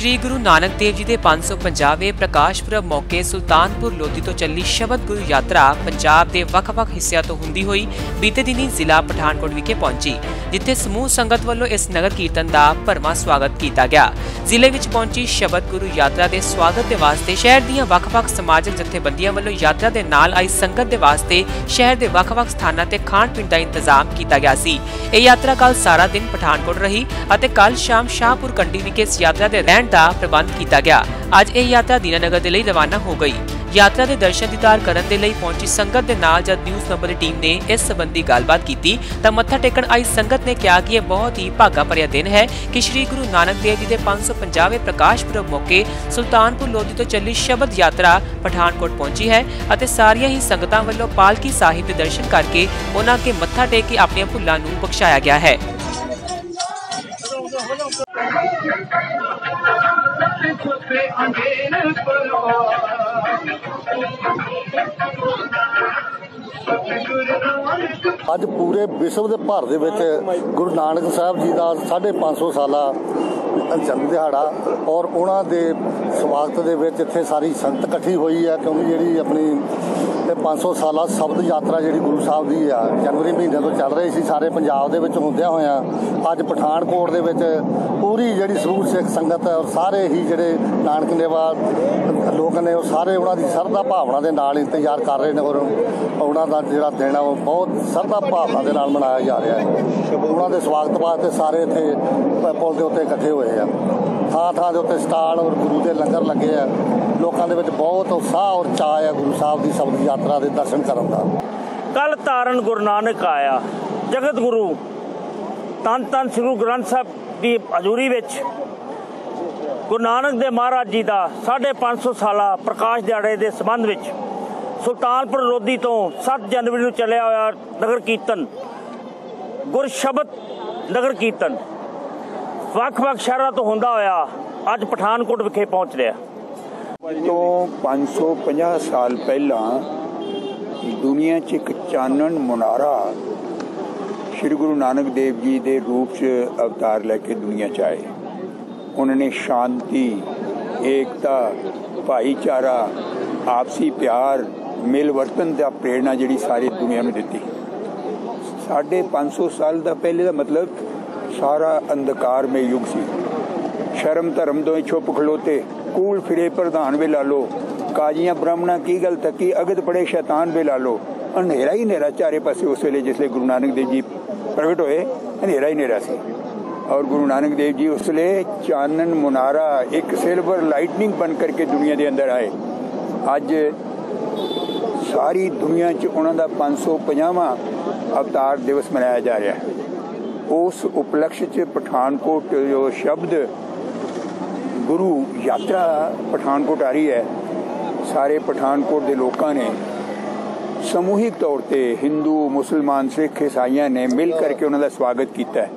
ਸ਼੍ਰੀ ਗੁਰੂ ਨਾਨਕ ਦੇਵ ਜੀ ਦੇ 550ਵੇਂ ਪ੍ਰਕਾਸ਼ ਪੁਰਬ ਮੌਕੇ ਸੁਲਤਾਨਪੁਰ ਲੋਧੀ ਤੋਂ ਚੱਲੀ ਸ਼ਬਦ ਗੁਰੂ ਯਾਤਰਾ ਪੰਜਾਬ ਦੇ ਵੱਖ-ਵੱਖ ਹਿੱਸਿਆਂ ਤੋਂ ਹੁੰਦੀ ਹੋਈ ਬੀਤੇ ਦਿਨੀ ਜ਼ਿਲ੍ਹਾ ਪਠਾਨਕੋਟ ਵਿਖੇ ਪਹੁੰਚੀ, ਜਿੱਥੇ ਸਮੂਹ ਸੰਗਤ ਵੱਲੋਂ ਇਸ ਨਗਰ ਕੀਰਤਨ ਦਾ ਭਰਮਾ ਸਵਾਗਤ ਕੀਤਾ ਗਿਆ। ਜ਼ਿਲ੍ਹੇ ਵਿੱਚ ਪਹੁੰਚੀ ਸ਼ਬਦ ਗੁਰੂ ਯਾਤਰਾ ਦੇ ਸਵਾਗਤ ਦੇ ਵਾਸਤੇ ਸ਼ਹਿਰ ਦੀਆਂ ਵੱਖ-ਵੱਖ ਸਮਾਜਿਕ ਜਥੇਬੰਦੀਆਂ ਵੱਲੋਂ ਯਾਤਰਾ ਦੇ ਨਾਲ ਆਈ ਸੰਗਤ ਦੇ ਵਾਸਤੇ ਸ਼ਹਿਰ ਦੇ ਵੱਖ-ਵੱਖ ਸਥਾਨਾਂ ਤੇ ਖਾਣ-ਪੀਣ ਦਾ ਇੰਤਜ਼ਾਮ ਕੀਤਾ ਗਿਆ ਸੀ। ਇਹ ਯਾਤਰਾ ਕੱਲ ਸਾਰਾ ਦਿਨ ਪਠਾਨਕੋਟ ਰਹੀ ਅਤੇ ਕੱਲ ਸ਼ਾਮ ਸ਼ਾਹਪੁਰ ਕੰਡੀ ਵਿਖੇ ਇਸ ਯਾਤਰਾ ਦੇ ਰਹਿਣ ਦਾ ਪ੍ਰਬੰਧ ਕੀਤਾ ਗਿਆ। ਅੱਜ ਇਹ ਯਾਤਰਾ ਦੀਨਾਨਗਰ ਦੇ ਲਈ ਰਵਾਨਾ ਹੋ ਗਈ। ਯਾਤਰਾ ਦੇ ਦਰਸ਼ਨ ਦੀਦਾਰ ਕਰਨ ਦੇ ਲਈ ਪਹੁੰਚੀ ਸੰਗਤ ਦੇ ਨਾਲ ਜਦ ਨਿਊਜ਼ ਨੰਬਰ ਦੀ ਟੀਮ ਨੇ ਇਸ ਸੰਬੰਧੀ ਗੱਲਬਾਤ ਕੀਤੀ, ਤਾਂ ਮੱਥਾ ਟੇਕਣ ਆਈ ਸੰਗਤ ਨੇ ਕਿਹਾ ਕਿ ਇਹ ਬਹੁਤ ਹੀ ਭਾਗਾ ਭਰਿਆ ਦਿਨ ਹੈ ਕਿ ਸ੍ਰੀ ਗੁਰੂ ਨਾਨਕ ਦੇਵ ਜੀ ਦੇ 550ਵੇਂ ਪ੍ਰਕਾਸ਼ ਪੁਰਬ ਮੌਕੇ ਸੁਲਤਾਨਪੁਰ ਲੋਧੀ ਤੋਂ ਚੱਲੀ ਸ਼ਬਦ ਯਾਤਰਾ ਪਠਾਨਕੋਟ ਪਹੁੰਚੀ ਹੈ ਅਤੇ ਸਾਰੀਆਂ ਹੀ ਸੰਗਤਾਂ ਵੱਲੋਂ ਪਾਲਕੀ ਸਾਹਿਬ ਦੇ ਦਰਸ਼ਨ ਕਰਕੇ ਉਹਨਾਂ ਕੇ ਮੱਥਾ ਟੇਕ ਕੇ ਆਪਣੀਆਂ ਭੁੱਲਾਂ ਨੂੰ ਬਖਸ਼ਾਇਆ ਗਿਆ ਹੈ। ਛੁਪੇ ਅੰਧੇਰ ਅੱਜ ਪੂਰੇ ਵਿਸ਼ਵ ਦੇ ਭਰ ਦੇ ਵਿੱਚ ਗੁਰੂ ਨਾਨਕ ਸਾਹਿਬ ਜੀ ਦਾ 550 ਸਾਲਾ ਜਨਮ ਦਿਹਾੜਾ ਔਰ ਉਹਨਾਂ ਦੇ ਸਵਾਗਤ ਦੇ ਵਿੱਚ ਇੱਥੇ ਸਾਰੀ ਸੰਗਤ ਇਕੱਠੀ ਹੋਈ ਹੈ ਕਿਉਂਕਿ ਜਿਹੜੀ ਆਪਣੀ ਇਹ 500 ਸਾਲਾ ਸ਼ਬਦ ਯਾਤਰਾ ਜਿਹੜੀ ਗੁਰੂ ਸਾਹਿਬ ਦੀ ਆ, ਜਨਵਰੀ ਮਹੀਨੇ ਤੋਂ ਚੱਲ ਰਹੀ ਸੀ, ਸਾਰੇ ਪੰਜਾਬ ਦੇ ਵਿੱਚ ਹੁੰਦਿਆਂ ਹੋਇਆਂ। ਅੱਜ ਪਠਾਨਕੋਟ ਦੇ ਵਿੱਚ ਪੂਰੀ ਜਿਹੜੀ ਸਰੂਰ ਸਿੱਖ ਸੰਗਤ ਔਰ ਸਾਰੇ ਹੀ ਜਿਹੜੇ ਨਾਨਕ ਨੇਵਾ ਲੋਕ ਨੇ, ਉਹ ਸਾਰੇ ਉਹਨਾਂ ਦੀ ਸਰਦਾ ਭਾਵਨਾ ਦੇ ਨਾਲ ਇੰਤਜ਼ਾਰ ਕਰ ਰਹੇ ਨੇ, ਔਰ ਉਹਨਾਂ ਦਾ ਜਿਹੜਾ ਦਿਨ ਆ, ਉਹ ਬਹੁਤ ਸਰਦਾ ਭਾਵਨਾ ਦੇ ਨਾਲ ਮਨਾਇਆ ਜਾ ਰਿਹਾ ਹੈ। ਉਹਨਾਂ ਦੇ ਸਵਾਗਤ ਵਾਸਤੇ ਸਾਰੇ ਇੱਥੇ ਪੁਲ ਦੇ ਉੱਤੇ ਇਕੱਠੇ ਹੋਏ ਆ। ਥਾਂ ਥਾਂ ਦੇ ਉੱਤੇ ਸਟਾਲ ਔਰ ਗੁਰੂ ਦੇ ਲੰਗਰ ਲੱਗੇ ਆ। ਲੋਕਾਂ ਦੇ ਵਿੱਚ ਬਹੁਤ ਉਤਸ਼ਾਹ ਔਰ ਚਾਹ ਆ ਗੁਰੂ ਸਾਹਿਬ ਦੀ ਸ਼ਬਦ ਯਾਤਰਾ ਦੇ ਦਰਸ਼ਨ ਕਰਨ ਦਾ। ਕੱਲ ਤਾਰਨ ਗੁਰੂ ਨਾਨਕ ਆਇਆ। ਜਗਤ ਗੁਰੂ ਤਨ ਤਨ ਸ੍ਰੀ ਗੁਰੂ ਗ੍ਰੰਥ ਸਾਹਿਬ ਦੀ ਹਜ਼ੂਰੀ ਵਿੱਚ। ਗੁਰੂ ਨਾਨਕ ਦੇ ਮਹਾਰਾਜ ਜੀ ਦਾ 550 ਸਾਲਾ ਪ੍ਰਕਾਸ਼ ਦਿਹਾੜੇ ਦੇ ਸੰਬੰਧ ਵਿੱਚ ਸੁਲਤਾਨਪੁਰ ਲੋਧੀ ਤੋਂ 7 ਜਨਵਰੀ ਨੂੰ ਚੱਲਿਆ ਹੋਇਆ ਨਗਰ ਕੀਰਤਨ ਗੁਰ ਸ਼ਬਦ ਨਗਰ ਕੀਰਤਨ। ਵੱਖ-ਵੱਖ ਸ਼ਹਿਰਾਂ ਤੋਂ ਹੁੰਦਾ ਹੋਇਆ ਅੱਜ ਪਠਾਨਕੋਟ ਵਿਖੇ ਪਹੁੰਚ ਰਿਹਾ। ਤੋਂ 550 ਸਾਲ ਪਹਿਲਾਂ ਦੁਨੀਆ 'ਚ ਇੱਕ ਚਾਨਣ ਮੁਨਾਰਾ ਸ੍ਰੀ ਗੁਰੂ ਨਾਨਕ ਦੇਵ ਜੀ ਦੇ ਰੂਪ 'ਚ ਅਵਤਾਰ ਲੈ ਕੇ ਦੁਨੀਆ 'ਚ ਆਏ। ਉਹਨਾਂ ਨੇ ਸ਼ਾਂਤੀ, ਏਕਤਾ, ਭਾਈਚਾਰਾ, ਆਪਸੀ ਪਿਆਰ, ਮਿਲ ਵਰਤਨ ਦਾ ਪ੍ਰੇਰਣਾ ਜਿਹੜੀ ਸਾਰੀ ਦੁਨੀਆ ਨੂੰ ਦਿੱਤੀ। ਸਾਢੇ 500 ਸਾਲ ਦਾ ਪਹਿਲੇ ਦਾ ਮਤਲਬ ਸਾਰਾ ਅੰਧਕਾਰ ਮੇ ਯੁੱਗ ਸੀ। ਸ਼ਰਮ ਧਰਮ ਤੋਂ ਹੀ ਛੁਪ ਖਲੋਤੇ, ਕੂਲ ਫਿਰੇ ਪ੍ਰਧਾਨ ਵੇ ਲਾ ਲੋ ਕਾਜੀਆਂ ਬ੍ਰਾਹਮਣਾ ਕੀ ਗੱਲ ਤੱਕੀ ਅਗਤ ਪੜੇ ਸ਼ੈਤਾਨ ਵੇ ਲਾ। ਲੋ ਹਨੇਰਾ ਹੀ ਹਨੇਰਾ ਚਾਰੇ ਪਾਸੇ ਉਸ ਵੇਲੇ ਜਿਸਲੇ ਗੁਰੂ ਨਾਨਕ ਦੇਵ ਜੀ ਪ੍ਰਗਟ ਹੋਏ, ਹਨੇਰਾ ਹੀ ਹਨੇਰਾ ਸੀ। ਔਰ ਗੁਰੂ ਨਾਨਕ ਦੇਵ ਜੀ ਉਸ ਵੇਲੇ ਚਾਨਣ, ਮੁਨਾਰਾ, ਇੱਕ ਸਿਲਵਰ ਲਾਈਟਨਿੰਗ ਬਣ ਕਰਕੇ ਦੁਨੀਆ ਦੇ ਅੰਦਰ ਆਏ। ਅੱਜ ਸਾਰੀ ਦੁਨੀਆ 'ਚ ਉਹਨਾਂ ਦਾ 550ਵਾਂ ਅਵਤਾਰ ਦਿਵਸ ਮਨਾਇਆ ਜਾ ਰਿਹਾ ਹੈ। ਉਸ ਉਪਲਕਸ਼ 'ਚ ਪਠਾਨਕੋਟ ਜੋ ਸ਼ਬਦ ਗੁਰੂ ਯਾਤਰਾ ਪਠਾਨਕੋਟ ਆ ਰਹੀ ਹੈ ਸਾਰੇ ਪਠਾਨਕੋਟ ਦੇ ਲੋਕਾਂ ਨੇ ਸਮੂਹਿਕ ਤੌਰ ਤੇ ਹਿੰਦੂ, ਮੁਸਲਮਾਨ, ਸਿੱਖ ਇਸਾਈਆਂ ਨੇ ਮਿਲ ਕਰਕੇ ਉਹਨਾਂ ਦਾ ਸਵਾਗਤ ਕੀਤਾ ਹੈ।